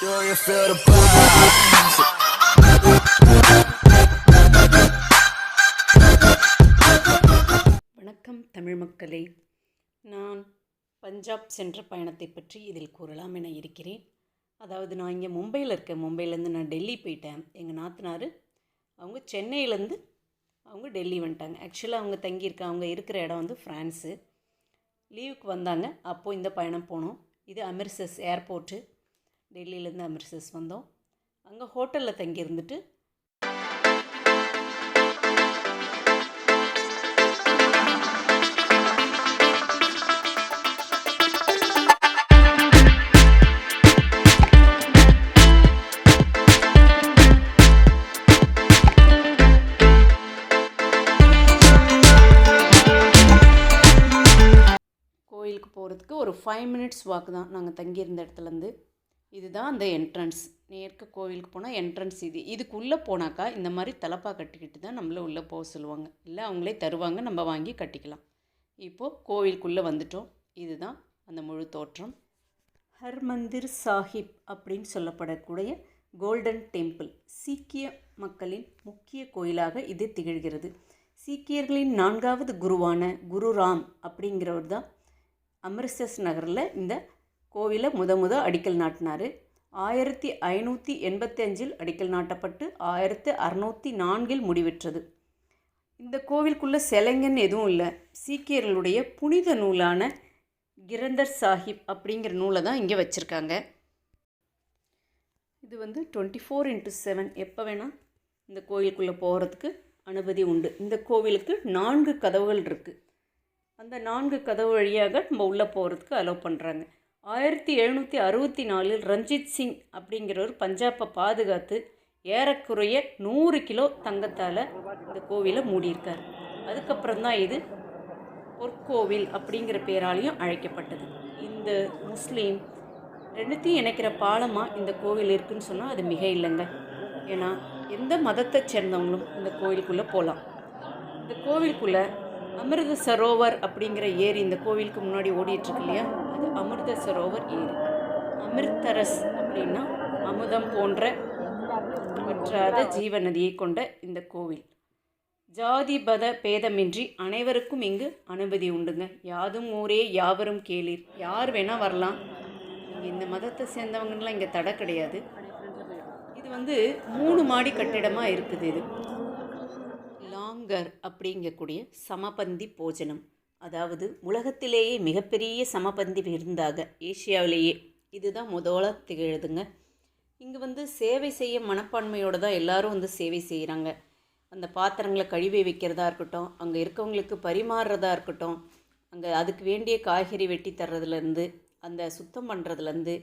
Do you feel the buzz? வணக்கம் தமிழ் மக்களே. நான் பஞ்சாப் சென்ற பயணத்தை பற்றி இதில் கூறலாம் என இருக்கிறேன். அதாவது நான் இங்கே மும்பையில் இருக்கேன். மும்பையிலேருந்து நான் டெல்லி போயிட்டேன். எங்கள் நாத்தனார் அவங்க சென்னையிலேருந்து அவங்க டெல்லி வந்துட்டாங்க. ஆக்சுவலாக அவங்க தங்கியிருக்க அவங்க இருக்கிற இடம் வந்து ஃப்ரான்ஸு. லீவுக்கு வந்தாங்க. அப்போது இந்த பயணம் போனோம். இது அமிர்சஸ் ஏர்போர்ட்டு. டெல்லியிலேருந்து அமிர்தஸ் வந்தோம். அங்கே ஹோட்டலில் தங்கியிருந்துட்டு கோயிலுக்கு போகிறதுக்கு ஒரு ஃபைவ் மினிட்ஸ் வாக்கு தான் நாங்கள் தங்கியிருந்த இடத்துலேருந்து. இதுதான் அந்த என்ட்ரன்ஸ் நேர்க்க கோவிலுக்கு போனால் என்ட்ரன்ஸ் இது. இதுக்குள்ளே போனாக்கா இந்த மாதிரி தலப்பா கட்டிக்கிட்டு தான் நம்மளை உள்ளே போக சொல்லுவாங்க. இல்லை அவங்களே தருவாங்க நம்ம வாங்கி கட்டிக்கலாம். இப்போது கோவிலுக்குள்ளே வந்துட்டோம். இதுதான் அந்த முழு தோற்றம். ஹர்மந்திர் சாஹிப் அப்படின்னு சொல்லப்படக்கூடிய கோல்டன் டெம்பிள். சீக்கிய மக்களின் முக்கிய கோயிலாக இது திகழ்கிறது. சீக்கியர்களின் நான்காவது குருவான குரு ராம் அப்படிங்கிறவர் தான் அமிர்தசரஸ் நகரில் இந்த கோவிலை முத முத அடிக்கல் நாட்டினார். ஆயிரத்தி ஐநூற்றி எண்பத்தி அஞ்சில் அடிக்கல் நாட்டப்பட்டு ஆயிரத்தி அறநூற்றி நான்கில் முடிவெற்றது. இந்த கோவிலுக்குள்ள சிலைங்கன்னு எதுவும் இல்லை. சீக்கியர்களுடைய புனித நூலான கிரந்தர் சாஹிப் அப்படிங்கிற நூலை தான் இங்கே வச்சுருக்காங்க. இது வந்து டுவெண்ட்டி ஃபோர் இன்ட்டு செவன் எப்போ வேணால் இந்த கோவிலுக்குள்ளே போகிறதுக்கு அனுமதி உண்டு. இந்த கோவிலுக்கு நான்கு கதவுகள் இருக்குது அந்த நான்கு கதவு வழியாக நம்ம உள்ளே போகிறதுக்கு அலோவ் பண்ணுறாங்க ஆயிரத்தி எழுநூற்றி அறுபத்தி நாலில் ரஞ்சித் சிங் அப்படிங்கிறவர் பஞ்சாப்பை பாதுகாத்து ஏறக்குறைய நூறு கிலோ தங்கத்தால் இந்த கோவிலை மூடியிருக்கார். அதுக்கப்புறம் தான் இது பொற்கோவில் அப்படிங்கிற பேராலையும் அழைக்கப்பட்டது. இந்த முஸ்லீம் ரெண்டுத்தையும் இணைக்கிற பாலமாக இந்த கோவில் இருக்குன்னு சொன்னால் அது மிக இல்லைங்க. ஏன்னா எந்த மதத்தை சேர்ந்தவங்களும் இந்த கோவிலுக்குள்ளே போகலாம் இந்த கோவிலுக்குள்ளே அமிர்த சரோவர் அப்படிங்கிற ஏரி இந்த கோவிலுக்கு முன்னாடி ஓடிட்டுருக்கு இல்லையா? அது அமிர்த சரோவர் ஏரி. அமிர்தரஸ் அப்படின்னா அமுதம் போன்ற வற்றாத ஜீவ நதியை கொண்ட இந்த கோவில். ஜாதி பத பேதமின்றி அனைவருக்கும் இங்கு அனுமதி உண்டுங்க. யாதும் ஊரே யாவரும் கேளீர். யார் வேணால் வரலாம். இந்த மதத்தை சேர்ந்தவங்கலாம் இங்கே தடை கிடையாது. இது வந்து மூணு மாடி கட்டிடமாக இருக்குது இது. லாங்கர் அப்படிங்கக்கூடிய சமபந்தி போஜனம். அதாவது உலகத்திலேயே மிகப்பெரிய சமபந்தி விருந்தாக ஏசியாவிலேயே இதுதான் முதல்ல திகழுதுங்க. இங்கே வந்து சேவை செய்ய மனப்பான்மையோடு தான் எல்லாரும் வந்து சேவை செய்கிறாங்க அந்த பாத்திரங்களை கழுவி வைக்கிறதா இருக்கட்டும் அங்கே இருக்கவங்களுக்கு பரிமாறுறதா இருக்கட்டும் அங்கே அதுக்கு வேண்டிய காய்கறி வெட்டி தர்றதுலேருந்து அந்த சுத்தம் பண்ணுறதுலேருந்து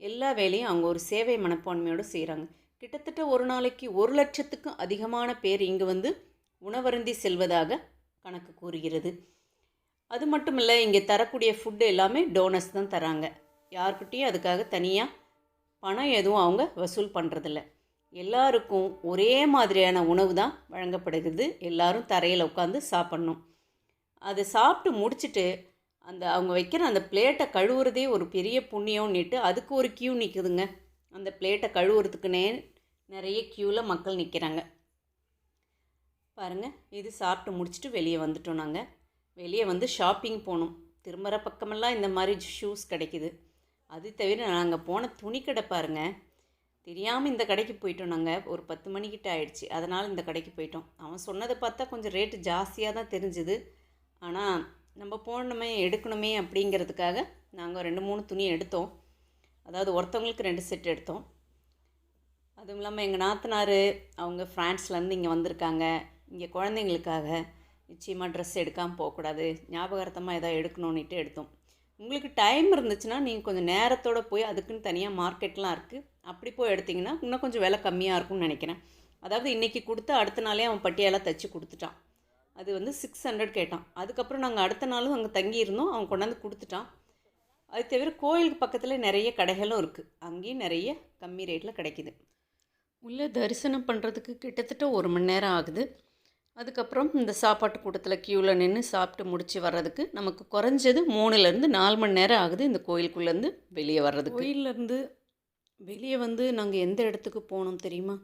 எல்லா வேலையும் அவங்க ஒரு சேவை மனப்பான்மையோடு செய்கிறாங்க கிட்டத்தட்ட ஒரு நாளைக்கு ஒரு லட்சத்துக்கும் அதிகமான பேர் இங்கே வந்து உணவருந்தி செல்வதாக கணக்கு கூறுகிறது. அது மட்டும் இல்லை இங்கே தரக்கூடிய ஃபுட்டு எல்லாமே டோனர்ஸ் தான் தராங்க. யாருக்கிட்டேயும் அதுக்காக தனியாக பணம் எதுவும் அவங்க வசூல் பண்ணுறதில்ல எல்லாருக்கும் ஒரே மாதிரியான உணவு தான் வழங்கப்படுகிறது. எல்லாரும் தரையில் உட்காந்து சாப்பிட்ணும். அதை சாப்பிட்டு முடிச்சுட்டு அந்த அவங்க வைக்கிற அந்த பிளேட்டை கழுவுறதே ஒரு பெரிய புண்ணியம்னுட்டு அதுக்கு ஒரு கியூ நிற்குதுங்க அந்த பிளேட்டை கழுவுறதுக்குனே நிறைய க்யூவில் மக்கள் நிற்கிறாங்க பாருங்கள் இது சாப்பிட்டு முடிச்சுட்டு வெளியே வந்துட்டோம் நாங்கள் வெளியே வந்து ஷாப்பிங் போனோம் திரும்புகிற பக்கமெல்லாம் இந்த மாதிரி ஷூஸ் கிடைக்குது. அது தவிர நாங்கள் போன துணி கடை பாருங்கள் தெரியாமல் இந்த கடைக்கு போயிட்டோம் நாங்கள் ஒரு பத்து மணிக்கிட்ட ஆயிடுச்சு. அதனால் இந்த கடைக்கு போயிட்டோம். அவன் சொன்னதை பார்த்தா கொஞ்சம் ரேட்டு ஜாஸ்தியாக தான் தெரிஞ்சுது. ஆனால் நம்ம போனோமே எடுக்கணுமே அப்படிங்கிறதுக்காக நாங்கள் ரெண்டு மூணு துணி எடுத்தோம். அதாவது ஒருத்தவங்களுக்கு ரெண்டு செட் எடுத்தோம். அதுவும் இல்லாமல் எங்கள் நாத்தனார் அவங்க ஃப்ரான்ஸ்லேருந்து இங்கே வந்திருக்காங்க. இங்கே குழந்தைங்களுக்காக. நிச்சயமாக ட்ரெஸ் எடுக்காமல் போகக்கூடாது. ஞாபகார்த்தமாக எதாவது எடுக்கணுன்னுட்டு எடுத்தோம். உங்களுக்கு டைம் இருந்துச்சுன்னா நீங்கள் கொஞ்சம் நேரத்தோடு போய் அதுக்குன்னு தனியாக மார்க்கெட்லாம் இருக்குது அப்படி போய் எடுத்திங்கன்னா இன்னும் கொஞ்சம் விலை கம்மியாக இருக்கும்னு நினைக்கிறேன். அதாவது இன்றைக்கி கொடுத்து அடுத்த நாளே அவன் பட்டியாலாம் தைச்சி கொடுத்துட்டான். அது வந்து சிக்ஸ் ஹண்ட்ரட் கேட்டான். அதுக்கப்புறம் நாங்கள் அடுத்த நாளும் அங்கே தங்கியிருந்தோம். அவன் கொண்டாந்து கொடுத்துட்டான். அது தவிர கோயிலுக்கு பக்கத்தில் நிறைய கடைகளும் இருக்குது அங்கேயும் நிறைய கம்மி ரேட்டில் கிடைக்குது. உள்ளே தரிசனம் பண்ணுறதுக்கு கிட்டத்தட்ட ஒரு மணி நேரம் ஆகுது. அதுக்கப்புறம் இந்த சாப்பாட்டு கூட்டத்தில் க்யூவில் நின்று சாப்பிட்டு முடிச்சு வர்றதுக்கு நமக்கு குறைஞ்சது மூணுலேருந்து நாலு மணி நேரம் ஆகுது இந்த கோயிலுக்குள்ளேருந்து வெளியே வர்றதுக்கு. கோயிலேருந்து வெளியே வந்து நாங்கள் எந்த இடத்துக்கு போனோம் தெரியுமா?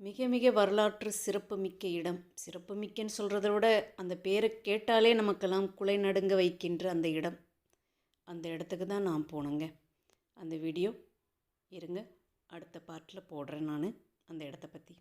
மிக மிக வரலாற்று சிறப்புமிக்க இடம். சிறப்புமிக்கன்னு சொல்கிறத விட அந்த பேரை கேட்டாலே நமக்கெல்லாம் குலை நடுங்க வைக்கின்ற அந்த இடம். அந்த இடத்துக்கு தான் நான் போனேங்க. அந்த வீடியோ இருங்க. அடுத்த பார்ட்டில் போடுறேன் நான் அந்த இடத்த பற்றி